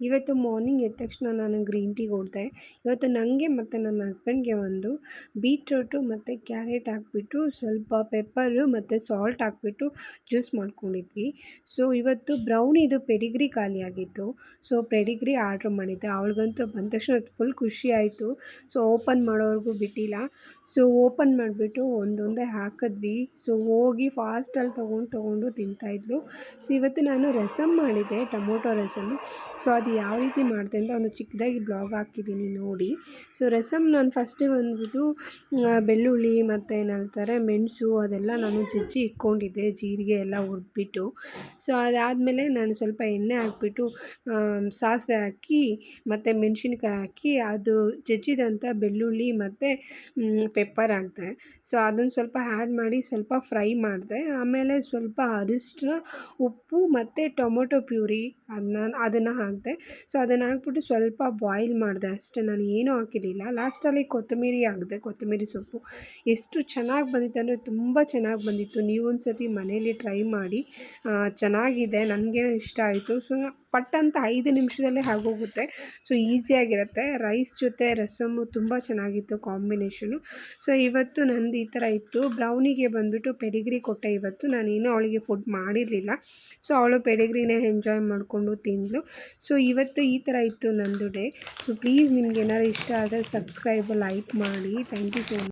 ಇವತ್ತು ಮಾರ್ನಿಂಗ್ ಎದ್ದ ತಕ್ಷಣ ನಾನು ಗ್ರೀನ್ ಟೀ ಕೊಡ್ತೆ. ಇವತ್ತು ನನಗೆ ಮತ್ತು ನನ್ನ ಹಸ್ಬೆಂಡ್ಗೆ ಒಂದು ಬೀಟ್ರೋಟು ಮತ್ತು ಕ್ಯಾರೆಟ್ ಹಾಕ್ಬಿಟ್ಟು, ಸ್ವಲ್ಪ ಪೆಪ್ಪರು ಮತ್ತು ಸಾಲ್ಟ್ ಹಾಕ್ಬಿಟ್ಟು ಜ್ಯೂಸ್ ಮಾಡ್ಕೊಂಡಿದ್ವಿ. ಸೊ ಇವತ್ತು ಬ್ರೌನಿದು ಪೆಡಿಗ್ರಿ ಖಾಲಿಯಾಗಿತ್ತು ಸೊ ಪೆಡಿಗ್ರಿ ಆರ್ಡ್ರ್ ಮಾಡಿದ್ದೆ. ಅವಳಿಗಂತೂ ಬಂದ ತಕ್ಷಣ ಫುಲ್ ಖುಷಿ ಆಯಿತು. ಸೊ ಓಪನ್ ಮಾಡೋವ್ರಿಗೂ ಬಿಟ್ಟಿಲ್ಲ. ಸೊ ಓಪನ್ ಮಾಡಿಬಿಟ್ಟು ಒಂದೊಂದೇ ಹಾಕಿದ್ವಿ. ಸೊ ಹೋಗಿ ಫಾಸ್ಟಲ್ಲಿ ತೊಗೊಂಡು ತೊಗೊಂಡು ತಿಂತಾಯಿದ್ಲು ಸೊ ಇವತ್ತು ನಾನು ರಸಮ್ ಮಾಡಿದ್ದೆ, ಟೊಮೊಟೊ ರಸಮ್ ಸೊ ಅದು ಯಾವ ರೀತಿ ಮಾಡಿದೆ ಅಂತ ಒಂದು ಚಿಕ್ಕದಾಗಿ ಬ್ಲಾಗ್ ಹಾಕಿದ್ದೀನಿ ನೋಡಿ. ಸೊ ರಸಮ್ ನಾನು ಫಸ್ಟೇ ಬಂದುಬಿಟ್ಟು ಬೆಳ್ಳುಳ್ಳಿ ಮತ್ತು ಏನಂತಾರೆ, ಮೆಣಸು ಅದೆಲ್ಲ ನಾನು ಜಜ್ಜಿ ಇಟ್ಕೊಂಡಿದ್ದೆ, ಜೀರಿಗೆ ಎಲ್ಲ ಹುರಿದ್ಬಿಟ್ಟು. ಸೊ ಅದಾದಮೇಲೆ ನಾನು ಸ್ವಲ್ಪ ಎಣ್ಣೆ ಹಾಕ್ಬಿಟ್ಟು ಸಾಸಿವೆ ಹಾಕಿ ಮತ್ತು ಮೆಣಸಿನ್ಕಾಯಿ ಹಾಕಿ ಅದು ಜಜ್ಜಿದಂಥ ಬೆಳ್ಳುಳ್ಳಿ ಮತ್ತು ಪೆಪ್ಪರ್ ಹಾಕಿದೆ. ಸೊ ಅದನ್ನು ಸ್ವಲ್ಪ ಆ್ಯಡ್ ಮಾಡಿ ಸ್ವಲ್ಪ ಫ್ರೈ ಮಾಡಿದೆ. ಆಮೇಲೆ ಸ್ವಲ್ಪ ಅರಿಶಿನ ಉಪ್ಪು ಮತ್ತು ಟೊಮೊಟೊ ಪ್ಯೂರಿ ಅದನ್ನ ಅದನ್ನು ಹಾಕಿದೆ. ಸೊ ಅದನ್ನು ಹಾಕ್ಬಿಟ್ಟು ಸ್ವಲ್ಪ ಬಾಯ್ಲ್ ಮಾಡಿದೆ ಅಷ್ಟೇ. ನಾನು ಏನೂ ಹಾಕಿರಲಿಲ್ಲ. ಲಾಸ್ಟಲ್ಲಿ ಕೊತ್ತಂಬರಿ ಹಾಕಿದೆ. ಕೊತ್ತಂಬರಿ ಸೊಪ್ಪು. ಎಷ್ಟು ಚೆನ್ನಾಗಿ ಬಂದಿತ್ತು ಅಂದರೆ ತುಂಬ ಚೆನ್ನಾಗಿ ಬಂದಿತ್ತು. ನೀವು ಒಂದು ಸತಿ ಮನೇಲಿ ಟ್ರೈ ಮಾಡಿ. ಚೆನ್ನಾಗಿದೆ. ನನಗೆ ಇಷ್ಟ ಆಯಿತು. ಸೊ ಪಟ್ ಅಂತ ಐದು ನಿಮಿಷದಲ್ಲೇ ಆಗೋಗುತ್ತೆ. ಸೊ ಈಸಿಯಾಗಿರುತ್ತೆ ರೈಸ್ ಜೊತೆ ರಸಮ್ಮು ತುಂಬ ಚೆನ್ನಾಗಿತ್ತು ಕಾಂಬಿನೇಷನು. ಸೊ, ಇವತ್ತು ನಂದು ಈ ಥರ ಇತ್ತು. ಬ್ರೌನಿಗೆ ಬಂದುಬಿಟ್ಟು ಪೆಡಿಗ್ರಿ ಕೊಟ್ಟೆ ಇವತ್ತು. ನಾನು ಇನ್ನೂ ಅವಳಿಗೆ ಫುಡ್ ಮಾಡಿರಲಿಲ್ಲ. ಸೊ, ಅವಳು ಪೆಡಿಗ್ರಿನೇ ಎಂಜಾಯ್ ಮಾಡಿಕೊಂಡು ತಿಂದಳು ಸೊ, ಇವತ್ತು ಈ ಥರ ಇತ್ತು ನಂದು ಡೇ. ಸೊ, ಪ್ಲೀಸ್ ನಿಮ್ಗೆ ಏನಾದ್ರು ಇಷ್ಟ ಆದರೆ ಸಬ್ಸ್ಕ್ರೈಬ್, ಲೈಕ್ ಮಾಡಿ. Thank you so much.